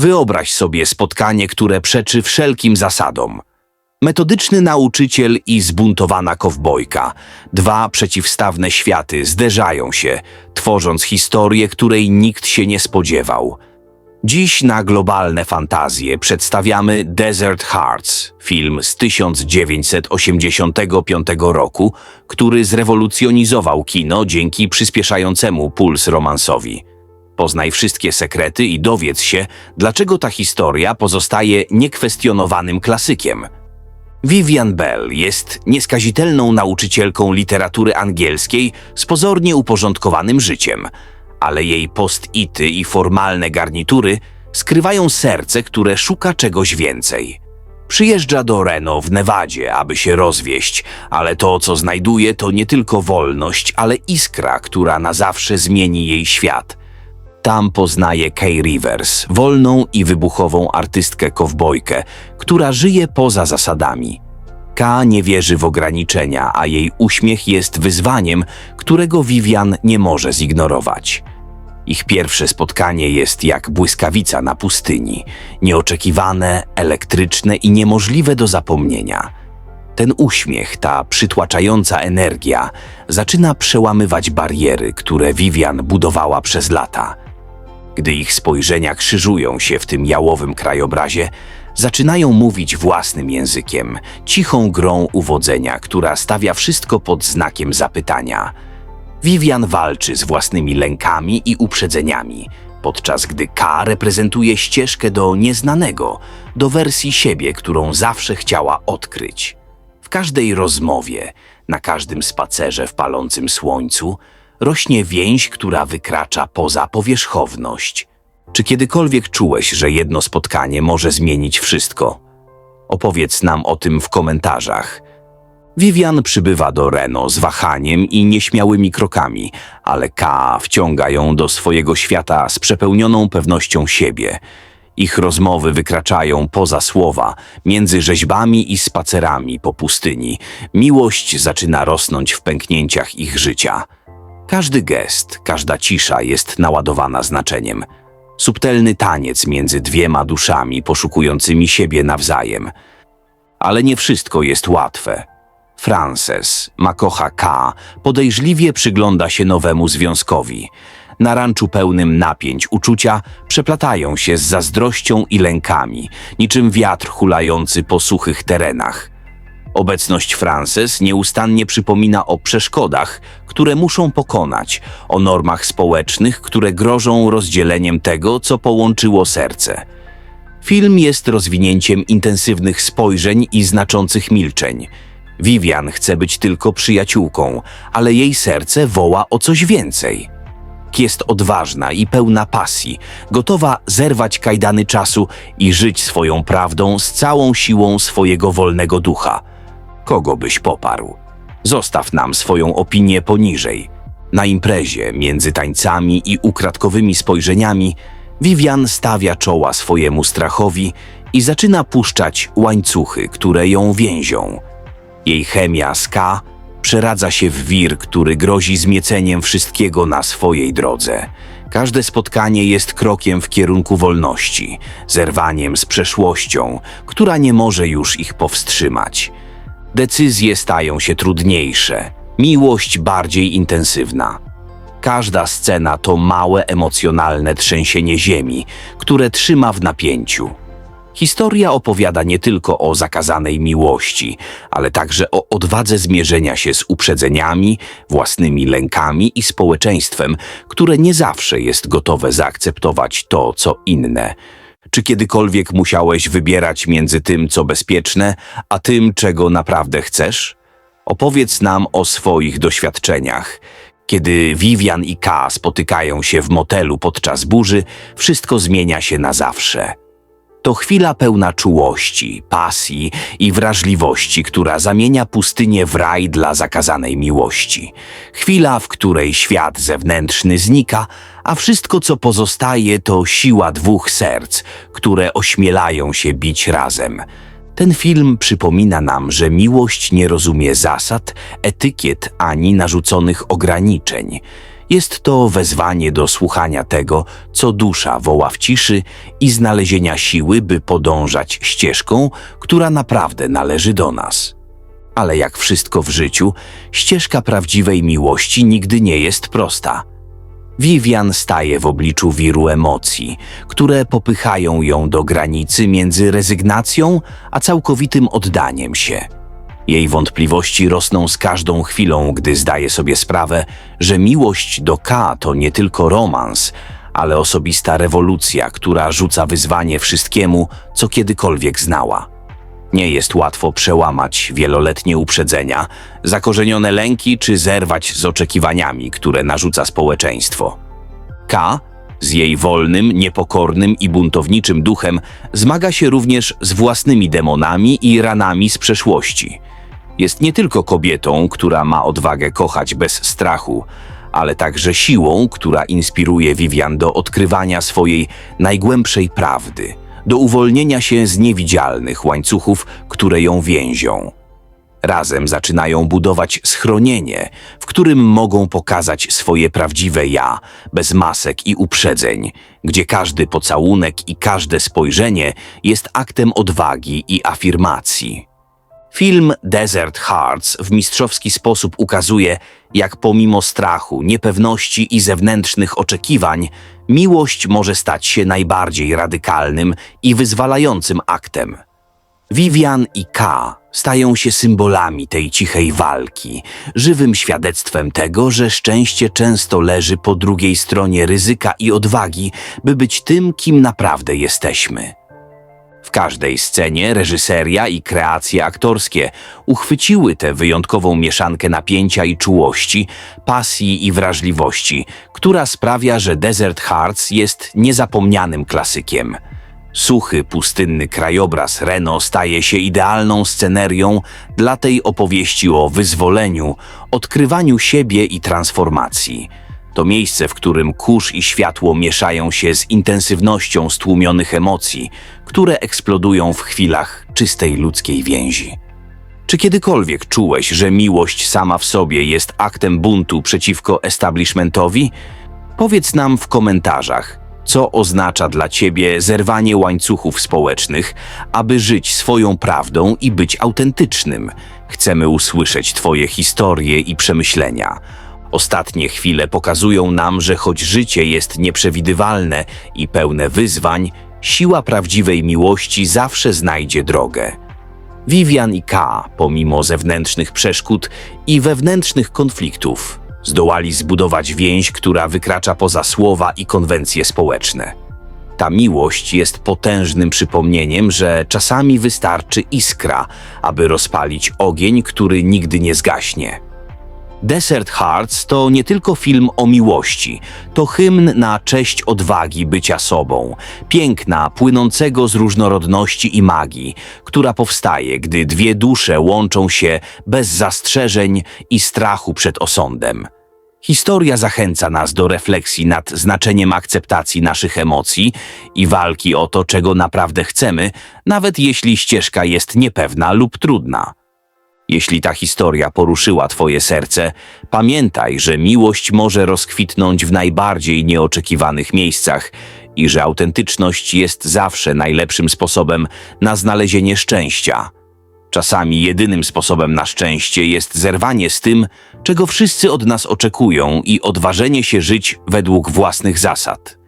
Wyobraź sobie spotkanie, które przeczy wszelkim zasadom. Metodyczny nauczyciel i zbuntowana kowbojka. Dwa przeciwstawne światy zderzają się, tworząc historię, której nikt się nie spodziewał. Dziś na globalne fantazje przedstawiamy Desert Hearts, film z 1985 roku, który zrewolucjonizował kino dzięki przyspieszającemu puls romansowi. Poznaj wszystkie sekrety i dowiedz się, dlaczego ta historia pozostaje niekwestionowanym klasykiem. Vivian Bell jest nieskazitelną nauczycielką literatury angielskiej z pozornie uporządkowanym życiem, ale jej post-ity i formalne garnitury skrywają serce, które szuka czegoś więcej. Przyjeżdża do Reno w Nevadzie, aby się rozwieść, ale to, co znajduje, to nie tylko wolność, ale iskra, która na zawsze zmieni jej świat. Tam poznaje Kay Rivers, wolną i wybuchową artystkę kowbojkę, która żyje poza zasadami. K nie wierzy w ograniczenia, a jej uśmiech jest wyzwaniem, którego Vivian nie może zignorować. Ich pierwsze spotkanie jest jak błyskawica na pustyni, nieoczekiwane, elektryczne i niemożliwe do zapomnienia. Ten uśmiech, ta przytłaczająca energia zaczyna przełamywać bariery, które Vivian budowała przez lata. Gdy ich spojrzenia krzyżują się w tym jałowym krajobrazie, zaczynają mówić własnym językiem, cichą grą uwodzenia, która stawia wszystko pod znakiem zapytania. Vivian walczy z własnymi lękami i uprzedzeniami, podczas gdy K reprezentuje ścieżkę do nieznanego, do wersji siebie, którą zawsze chciała odkryć. W każdej rozmowie, na każdym spacerze w palącym słońcu, rośnie więź, która wykracza poza powierzchowność. Czy kiedykolwiek czułeś, że jedno spotkanie może zmienić wszystko? Opowiedz nam o tym w komentarzach. Vivian przybywa do Reno z wahaniem i nieśmiałymi krokami, ale K wciąga ją do swojego świata z przepełnioną pewnością siebie. Ich rozmowy wykraczają poza słowa, między rzeźbami i spacerami po pustyni. Miłość zaczyna rosnąć w pęknięciach ich życia. Każdy gest, każda cisza jest naładowana znaczeniem. Subtelny taniec między dwiema duszami poszukującymi siebie nawzajem. Ale nie wszystko jest łatwe. Frances, makocha K, podejrzliwie przygląda się nowemu związkowi. Na ranczu pełnym napięć uczucia przeplatają się z zazdrością i lękami, niczym wiatr hulający po suchych terenach. Obecność Frances nieustannie przypomina o przeszkodach, które muszą pokonać, o normach społecznych, które grożą rozdzieleniem tego, co połączyło serce. Film jest rozwinięciem intensywnych spojrzeń i znaczących milczeń. Vivian chce być tylko przyjaciółką, ale jej serce woła o coś więcej. Jest odważna i pełna pasji, gotowa zerwać kajdany czasu i żyć swoją prawdą z całą siłą swojego wolnego ducha. Kogo byś poparł? Zostaw nam swoją opinię poniżej. Na imprezie, między tańcami i ukradkowymi spojrzeniami, Vivian stawia czoła swojemu strachowi i zaczyna puszczać łańcuchy, które ją więzią. Jej chemia K przeradza się w wir, który grozi zmieceniem wszystkiego na swojej drodze. Każde spotkanie jest krokiem w kierunku wolności, zerwaniem z przeszłością, która nie może już ich powstrzymać. Decyzje stają się trudniejsze, miłość bardziej intensywna. Każda scena to małe emocjonalne trzęsienie ziemi, które trzyma w napięciu. Historia opowiada nie tylko o zakazanej miłości, ale także o odwadze zmierzenia się z uprzedzeniami, własnymi lękami i społeczeństwem, które nie zawsze jest gotowe zaakceptować to, co inne. Czy kiedykolwiek musiałeś wybierać między tym, co bezpieczne, a tym, czego naprawdę chcesz? Opowiedz nam o swoich doświadczeniach. Kiedy Vivian i K spotykają się w motelu podczas burzy, wszystko zmienia się na zawsze. To chwila pełna czułości, pasji i wrażliwości, która zamienia pustynię w raj dla zakazanej miłości. Chwila, w której świat zewnętrzny znika, a wszystko, co pozostaje, to siła dwóch serc, które ośmielają się bić razem. Ten film przypomina nam, że miłość nie rozumie zasad, etykiet ani narzuconych ograniczeń. Jest to wezwanie do słuchania tego, co dusza woła w ciszy i znalezienia siły, by podążać ścieżką, która naprawdę należy do nas. Ale jak wszystko w życiu, ścieżka prawdziwej miłości nigdy nie jest prosta. Vivian staje w obliczu wiru emocji, które popychają ją do granicy między rezygnacją a całkowitym oddaniem się. Jej wątpliwości rosną z każdą chwilą, gdy zdaje sobie sprawę, że miłość do K to nie tylko romans, ale osobista rewolucja, która rzuca wyzwanie wszystkiemu, co kiedykolwiek znała. Nie jest łatwo przełamać wieloletnie uprzedzenia, zakorzenione lęki czy zerwać z oczekiwaniami, które narzuca społeczeństwo. K, z jej wolnym, niepokornym i buntowniczym duchem, zmaga się również z własnymi demonami i ranami z przeszłości. Jest nie tylko kobietą, która ma odwagę kochać bez strachu, ale także siłą, która inspiruje Vivian do odkrywania swojej najgłębszej prawdy, do uwolnienia się z niewidzialnych łańcuchów, które ją więzią. Razem zaczynają budować schronienie, w którym mogą pokazać swoje prawdziwe ja, bez masek i uprzedzeń, gdzie każdy pocałunek i każde spojrzenie jest aktem odwagi i afirmacji. Film Desert Hearts w mistrzowski sposób ukazuje, jak pomimo strachu, niepewności i zewnętrznych oczekiwań, miłość może stać się najbardziej radykalnym i wyzwalającym aktem. Vivian i K stają się symbolami tej cichej walki, żywym świadectwem tego, że szczęście często leży po drugiej stronie ryzyka i odwagi, by być tym, kim naprawdę jesteśmy. W każdej scenie reżyseria i kreacje aktorskie uchwyciły tę wyjątkową mieszankę napięcia i czułości, pasji i wrażliwości, która sprawia, że Desert Hearts jest niezapomnianym klasykiem. Suchy, pustynny krajobraz Reno staje się idealną scenerią dla tej opowieści o wyzwoleniu, odkrywaniu siebie i transformacji. To miejsce, w którym kurz i światło mieszają się z intensywnością stłumionych emocji, które eksplodują w chwilach czystej ludzkiej więzi. Czy kiedykolwiek czułeś, że miłość sama w sobie jest aktem buntu przeciwko establishmentowi? Powiedz nam w komentarzach, co oznacza dla ciebie zerwanie łańcuchów społecznych, aby żyć swoją prawdą i być autentycznym. Chcemy usłyszeć Twoje historie i przemyślenia. Ostatnie chwile pokazują nam, że choć życie jest nieprzewidywalne i pełne wyzwań, siła prawdziwej miłości zawsze znajdzie drogę. Vivian i K, pomimo zewnętrznych przeszkód i wewnętrznych konfliktów, zdołali zbudować więź, która wykracza poza słowa i konwencje społeczne. Ta miłość jest potężnym przypomnieniem, że czasami wystarczy iskra, aby rozpalić ogień, który nigdy nie zgaśnie. Desert Hearts to nie tylko film o miłości, to hymn na cześć odwagi bycia sobą, piękna, płynącego z różnorodności i magii, która powstaje, gdy dwie dusze łączą się bez zastrzeżeń i strachu przed osądem. Historia zachęca nas do refleksji nad znaczeniem akceptacji naszych emocji i walki o to, czego naprawdę chcemy, nawet jeśli ścieżka jest niepewna lub trudna. Jeśli ta historia poruszyła Twoje serce, pamiętaj, że miłość może rozkwitnąć w najbardziej nieoczekiwanych miejscach i że autentyczność jest zawsze najlepszym sposobem na znalezienie szczęścia. Czasami jedynym sposobem na szczęście jest zerwanie z tym, czego wszyscy od nas oczekują i odważenie się żyć według własnych zasad.